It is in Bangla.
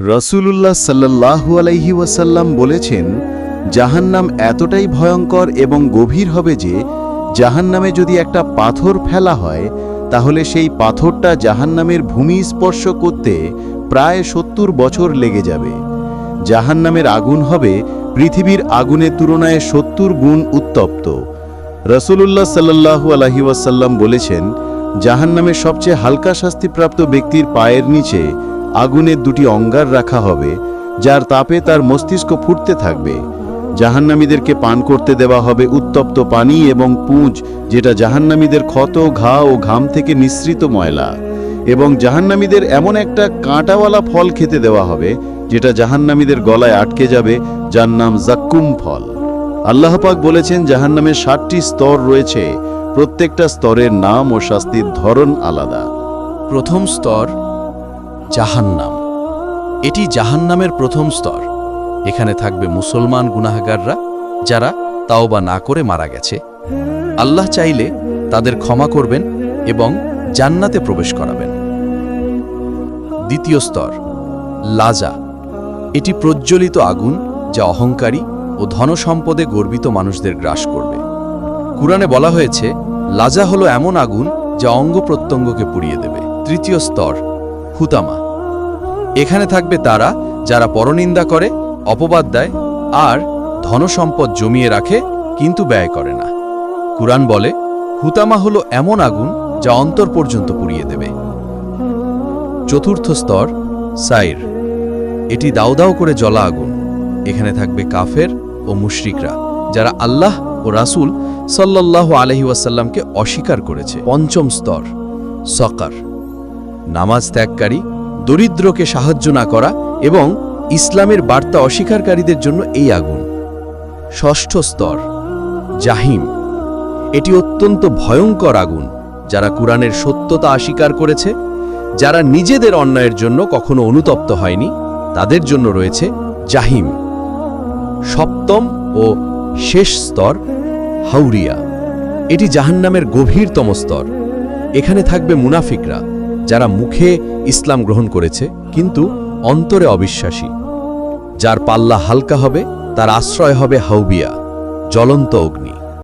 রসুলুল্লাহ সাল্লাহু আলাইহি ওয়াসাল্লাম বলেছেন, জাহান্নাম এতটাই ভয়ঙ্কর এবং গভীর হবে যে, জাহান্নামে যদি একটা পাথর ফেলা হয়, তাহলে সেই পাথরটা জাহান্নামের ভূমি স্পর্শ করতে প্রায় সত্তর বছর লেগে যাবে। জাহান্নামের আগুন হবে পৃথিবীর আগুনের তুলনায় সত্তর গুণ উত্তপ্ত। রসুলুল্লাহ সাল্লাহু আলহি ওয়াসাল্লাম বলেছেন, জাহান্নামের সবচেয়ে হালকা শাস্তিপ্রাপ্ত ব্যক্তির পায়ের নিচে আগুনের দুটি অঙ্গার রাখা হবে, যার তাপে তার মস্তিষ্ক ফুটতে থাকবে। জাহান্নামীদেরকে পান করতে দেওয়া হবে উত্তপ্ত পানি এবং পুঁজ, যেটা জাহান্নামীদের ক্ষত, ঘা ও ঘাম থেকে নিঃসৃত ময়লা। এবং জাহান্নামীদের এমন একটা কাঁটাওয়ালা ফল খেতে দেওয়া হবে, যেটা জাহান্নামীদের গলায় আটকে যাবে, যার নাম জাক্কুম ফল। আল্লাহ পাক বলেছেন জাহান্নামের ষাটটি স্তর রয়েছে, প্রত্যেকটা স্তরের নাম ও শাস্তির ধরন আলাদা। প্রথম স্তর জাহান্নাম। এটি জাহান্নামের প্রথম স্তর। এখানে থাকবে মুসলমান গুনাহগাররা যারা তাওবা না করে মারা গেছে। আল্লাহ চাইলে তাদের ক্ষমা করবেন এবং জান্নাতে প্রবেশ করাবেন। দ্বিতীয় স্তর, লাজা। এটি প্রজ্বলিত আগুন যা অহংকারী ও ধনসম্পদে গর্বিত মানুষদের গ্রাস করবে। কুরআনে বলা হয়েছে, লাজা হলো এমন আগুন যা অঙ্গ প্রত্যঙ্গকে পুড়িয়ে দেবে। তৃতীয় স্তর, হুতামা। এখানে থাকবে তারা যারা পরনিন্দা করে, অপবাদ দেয় আর ধনসম্পদ জমিয়ে রাখে, কিন্তু ব্যয় করে না। কুরআন বলে, হুতামা হলো এমন আগুন যা অন্তর পর্যন্ত পুড়িয়ে দেবে। চতুর্থ স্তর, সাইর। এটি দাউ দাউ করে জ্বলা আগুন। এখানে থাকবে কাফের ও মুশরিকরা, যারা আল্লাহ ও রাসূল সাল্লাল্লাহু আলহি ওয়াসাল্লামকে অস্বীকার করেছে। পঞ্চম স্তর, সকার। নামাজ ত্যাগকারী দরিদ্রকে সাহায্য না করা এবং ইসলামের বার্তা অস্বীকারীদের জন্য এই আগুন। ষষ্ঠ স্তর, জাহিম। এটি অত্যন্ত ভয়ঙ্কর আগুন, যারা কুরআনের সত্যতা অস্বীকার করেছে, যারা নিজেদের অন্যায়ের জন্য কখনো অনুতপ্ত হয়নি, তাদের জন্য রয়েছে জাহিম। সপ্তম ও শেষ স্তর, হাউরিয়া। এটি জাহান্নামের গভীরতম স্তর। এখানে থাকবে মুনাফিকরা। যারা মুখে ইসলাম গ্রহণ করেছে, কিন্তু অন্তরে অবিশ্বাসী। যার পাল্লা হালকা হবে, তার আশ্রয় হবে হাউবিয়া, জ্বলন্ত অগ্নি।